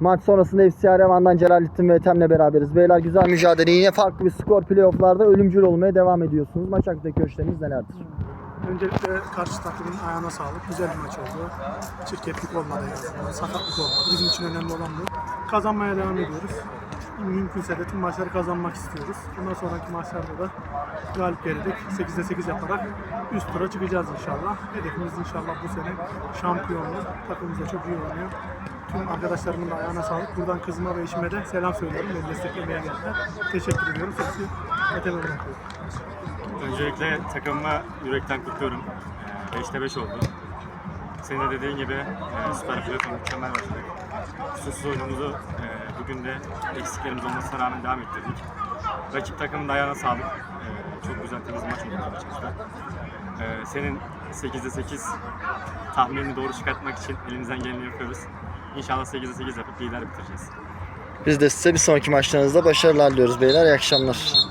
Maç sonrasında FCA Revan'dan Celalettin ve Ethem'le beraberiz. Beyler güzel mücadele. Yine farklı bir skor playofflarda ölümcül olmaya devam ediyorsunuz. Maç hakkındaki görüşleriniz nelerdir? Öncelikle karşı takımın ayağına sağlık. Güzel bir maç oldu. Çirkeflik olmadı. Sakatlık olmadı. Bizim için önemli olan bu. Kazanmaya devam ediyoruz. Mümkünse de tüm maçları kazanmak istiyoruz. Bundan sonraki maçlarda da galip gelerek 8'de 8 yaparak üst tura çıkacağız inşallah. Hedefimiz inşallah bu sene şampiyonluk. Takımımız da çok iyi oynuyor. Tüm arkadaşlarımın da ayağına sağlık. Buradan kızıma ve eşime de selam söylüyorum. Beni desteklemeye geldiler. Teşekkür ediyorum. Ethem'e bırakıyorum. Öncelikle takımımı yürekten kutluyorum. 5'te 5 oldu. Senin de dediğin gibi e, Süper Playoff'a mükemmel başladık. Kusursuz oyunumuzu e, bugün de eksiklerimiz olmasına rağmen devam ettirdik. Rakip takımın da ayağına sağlık. E, çok güzel temiz maç oldu bizim açımızda. E, senin 8'de 8 tahminini doğru çıkartmak için elimizden geleni yapıyoruz. İnşallah 8'de 8 yapıp lider bitireceğiz. Biz de size bir sonraki maçlarınızda başarılar diliyoruz beyler. İyi akşamlar.